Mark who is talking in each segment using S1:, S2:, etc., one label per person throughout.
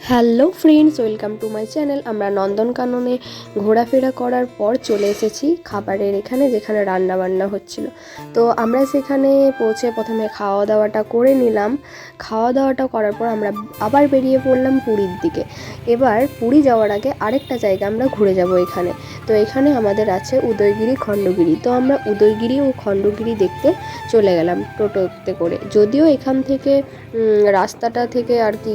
S1: Hello friends, welcome to my channel. আমরা নন্দনকাননে ঘোরাফেরা করার পর চলে এসেছি খাবারের এখানে যেখানে রান্না বান্না হচ্ছিল। তো আমরা সেখানে পৌঁছে প্রথমে খাওয়া দাওয়াটা করে নিলাম। খাওয়া দাওয়াটা করার পর আমরা আবার বেরিয়ে পড়লাম পুরীর দিকে। এবার পুরী যাওয়ার আগে আরেকটা জায়গা আমরা ঘুরে যাব এখানে। তো এখানে আমাদের আছে উদয়গিরি, খণ্ডগিরি। তো আমরা উদয়গিরি ও খণ্ডগিরি দেখতে চলে গেলাম টোটোতে করে। যদিও এখান থেকে রাস্তাটা থেকে আর কি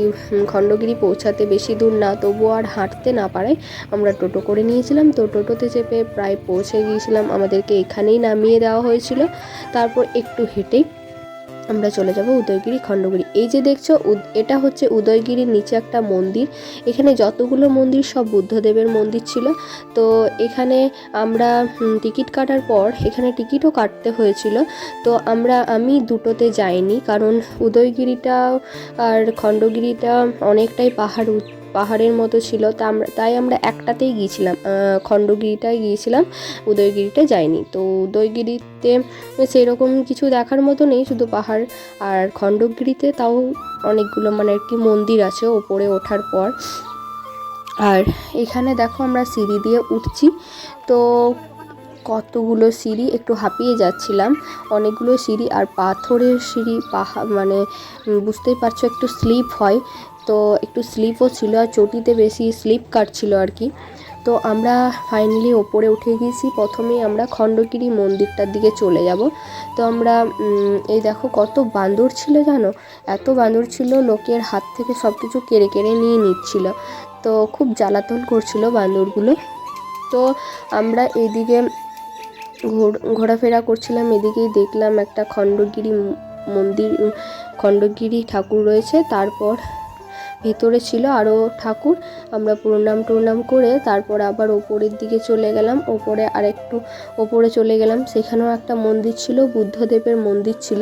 S1: খণ্ডগিরি পৌঁছাতে বেশি দূর না, তবুও আর হাঁটতে না পারায় আমরা টোটো করে নিয়েছিলাম, তো টোটোতে চেপে প্রায় পৌঁছে গিয়েছিলাম। আমাদেরকে এখানেই নামিয়ে দেওয়া হয়েছিল। তারপর একটু হেঁটেই আমরা চলে যাব উদয়গিরি, খণ্ডগিরি। এই যে দেখছ এটা হচ্ছে উদয়গিরির নিচে একটা মন্দির। এখানে যতগুলো মন্দির, সব বুদ্ধদেবের মন্দির ছিল। তো এখানে আমরা টিকিট কাটার পর এখানে টিকিটও কাটতে হয়েছিল। তো আমরা, আমি দুটোতে যাইনি, কারণ উদয়গিরিটা আর খণ্ডগিরিটা অনেকটাই পাহাড় পাহাড়ের মতো ছিল, তা তাই আমরা একটাতেই গিয়েছিলাম। খণ্ডগিরিটায় গিয়েছিলাম উদয়গিরিটা যাইনি। তো উদয়গিরিতে সেরকম কিছু দেখার মতো নেই, শুধু পাহাড়। আর খণ্ডগিরিতে তাও অনেকগুলো মানে আর কি মন্দির আছে ওপরে ওঠার পর। আর এখানে দেখো আমরা সিঁড়ি দিয়ে উঠছি। তো কতগুলো সিঁড়ি একটু হাঁপিয়ে যাচ্ছিলাম। অনেকগুলো সিঁড়ি আর পাথরের সিঁড়ি পাহাড় মানে বুঝতেই পারছ, একটু স্লিপ হয়। তো একটু স্লিপও ছিল আর চটিতে বেশি স্লিপ কাটছিল আর কি। তো আমরা ফাইনালি ওপরে উঠে গিয়েছি। প্রথমেই আমরা খণ্ডগিরি মন্দিরটার দিকে চলে যাব। তো আমরা এই দেখো কত বান্দর ছিল জানো? এত বান্দর ছিল, লোকের হাত থেকে সব কিছু কেড়ে কেড়ে নিয়ে নিচ্ছিল। তো খুব জ্বালাতন করছিল বান্দরগুলো। তো আমরা এইদিকে ঘোরাফেরা করছিলাম, এদিকেই দেখলাম একটা খণ্ডগিরি মন্দির খণ্ডগিরি ঠাকুর রয়েছে, তারপর ভেতরে ছিল আরও ঠাকুর, আমরা প্রণাম টুনাম করে তারপর আবার ওপরের দিকে চলে গেলাম, ওপরে আরেকটু ওপরে চলে গেলাম, সেখানেও একটা মন্দির ছিল, বুদ্ধদেবের মন্দির ছিল,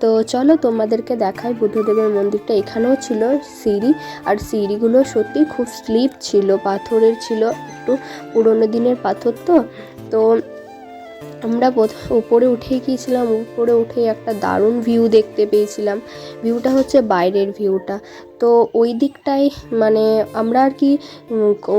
S1: তো চলো তোমাদেরকে দেখাই বুদ্ধদেবের মন্দিরটা, এখানেও ছিল সিঁড়ি, আর সিঁড়িগুলো সত্যি খুব স্লিপ ছিল, পাথরের ছিল, একটু পুরোনো দিনের পাথর তো তো আমরা উপরে উঠে গিয়েছিলাম, উপরে উঠে একটা দারুণ ভিউ দেখতে পেয়েছিলাম। ভিউটা হচ্ছে বাইরের ভিউটা তো ওই দিকটায় মানে আমরা আর কি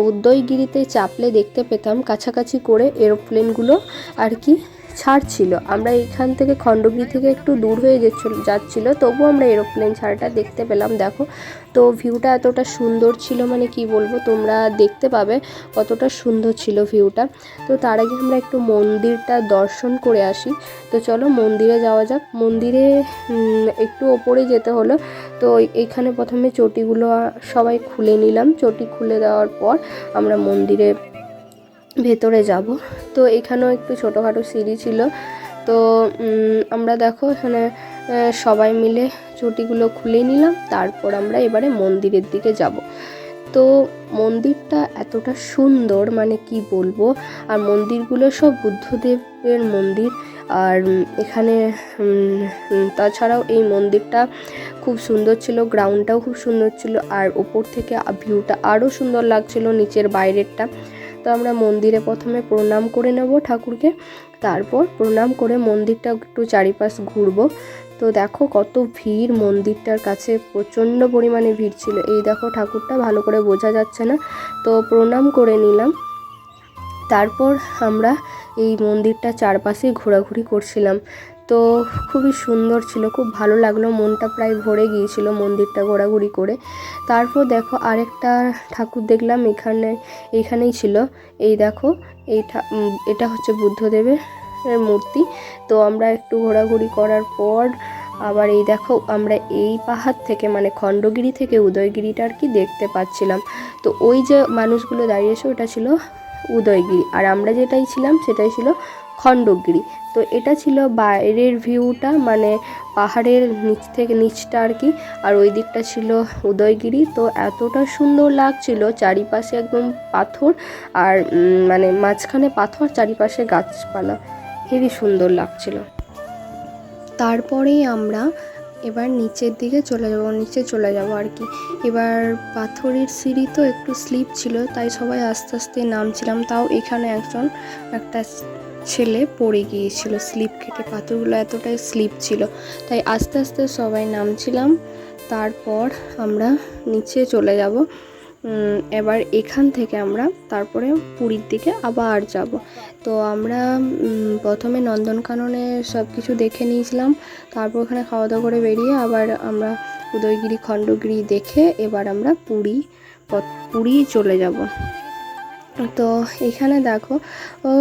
S1: উদয়গিরিতে চাপলে দেখতে পেতাম, কাছাকাছি করে এরোপ্লেনগুলো আর কি ছাড়ছিল আমরা এখান থেকে খণ্ডগিরি থেকে একটু দূর হয়ে যাচ্ছিল যাচ্ছিল, তবুও আমরা এরোপ্লেন ছাড়টা দেখতে পেলাম, দেখো। তো ভিউটা এতটা সুন্দর ছিল মানে কি বলব, তোমরা দেখতে পাবে কতটা সুন্দর ছিল ভিউটা। তো তার আগে আমরা একটু মন্দিরটা দর্শন করে আসি। তো চলো মন্দিরে যাওয়া যাক। মন্দিরে একটু ওপরে যেতে হলো। তো এখানে প্রথমে চটিগুলো সবাই খুলে নিলাম। চটি খুলে দেওয়ার পর আমরা মন্দিরে ভেতরে যাব। তো এখানেও একটু ছোটোখাটো সিঁড়ি ছিল। তো আমরা দেখো এখানে সবাই মিলে চটিগুলো খুলে নিলাম। তারপর আমরা এবারে মন্দিরের দিকে যাব। তো, মন্দিরটা এতটা সুন্দর মানে কি বলব? আর মন্দিরগুলো সব বুদ্ধদেবের মন্দির। আর এখানে তাছাড়াও এই মন্দিরটা খুব সুন্দর ছিল গ্রাউন্ডটাও খুব সুন্দর ছিল। আর ওপর থেকে ভিউটা আরও সুন্দর লাগছিল, নিচের বাইরেরটা। তো আমরা মন্দিরে প্রথমে প্রণাম করে নেব ঠাকুরকে। তারপর প্রণাম করে মন্দিরটা একটু চারিপাশ ঘুরবো। তো দেখো কত ভিড়, মন্দিরটার কাছে প্রচণ্ড পরিমাণে ভিড় ছিল। এই দেখো ঠাকুরটা ভালো করে বোঝা যাচ্ছে না। তো প্রণাম করে নিলাম। তারপর আমরা এই মন্দিরটা চারপাশে ঘোরাঘুরি করছিলাম। তো খুবই সুন্দর ছিল, খুব ভালো লাগল, মনটা প্রায় ভরে গিয়েছিল মন্দিরটা ঘোরাঘুরি করে। তারপর দেখো আরেকটা ঠাকুর দেখলাম, এখানে এইখানেই ছিল। এই দেখো, এই এটা হচ্ছে বুদ্ধদেবের মূর্তি। তো আমরা একটু ঘোরাঘুরি করার পর আবার এই দেখো, আমরা এই পাহাড় থেকে মানে খণ্ডগিরি থেকে উদয়গিরিটা আর কি দেখতে পাচ্ছিলাম। তো ওই যে মানুষগুলো দাঁড়িয়েছে ওটা ছিল উদয়গিরি। আর আমরা যেটাই ছিলাম, সেটাই ছিল খণ্ডগিরি। তো এটা ছিল বাইরের ভিউটা মানে পাহাড়ের নিচ থেকে নিচটা আর কি। আর ওই দিকটা ছিল উদয়গিরি। তো এতটা সুন্দর লাগছিল চারিপাশে একদম পাথর আর মানে মাঝখানে পাথর, চারিপাশে গাছপালা। হেবি সুন্দর লাগছিল। তারপরেই আমরা এবার নিচের দিকে চলে যাব, নিচে চলে যাব আর কি। এবার পাথরের সিঁড়ি তো একটু স্লিপ ছিল, তাই সবাই আস্তে আস্তে নামছিলাম। তাও এখানে একজন, একটা ছেলে পড়ে গিয়েছিল, স্লিপ কেটে পাথরগুলো এতটাই স্লিপ ছিল। তাই আস্তে আস্তে সবাই নামছিলাম। তারপর আমরা নিচে চলে যাব। এবার এখান থেকে আমরা তারপরে পুরীর দিকে আবার যাব। তো আমরা প্রথমে নন্দনকাননে সব কিছু দেখে নিয়েছিলাম। তারপর ওখানে খাওয়া দাওয়া করে বেরিয়ে আবার আমরা উদয়গিরি, খণ্ডগিরি দেখে এবার আমরা পুরী পুরী চলে যাব। তো এখানে দেখো ও,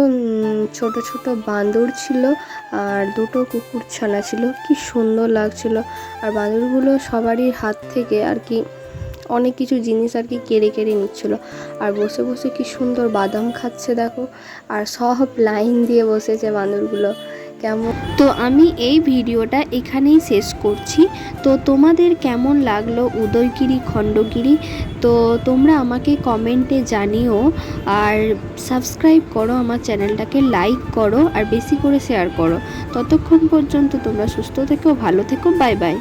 S1: ছোট ছোট বাঁদর ছিল আর দুটো কুকুর ছানা ছিল। কি সুন্দর লাগছিল। আর বাঁদরগুলো সবারই হাত থেকে আর কি অনেক কিছু জিনিস আর কি কেড়ে কেড়ে নিচ্ছিল। আর বসে বসে কি সুন্দর বাদাম খাচ্ছে দেখো। আর সব লাইন দিয়ে বসেছে বাঁদরগুলো। কেমন?
S2: তো আমি এই ভিডিওটা এখানেই শেষ করছি। তো তোমাদের কেমন লাগল উদয়গিরি, খণ্ডগিরি? তো তোমরা আমাকে কমেন্টে জানিও। আর সাবস্ক্রাইব করো, আমার চ্যানেলটাকে লাইক করো, আর বেশি করে শেয়ার করো। ততক্ষণ পর্যন্ত তোমরা সুস্থ থেকো, ভালো থেকো, বাই বাই।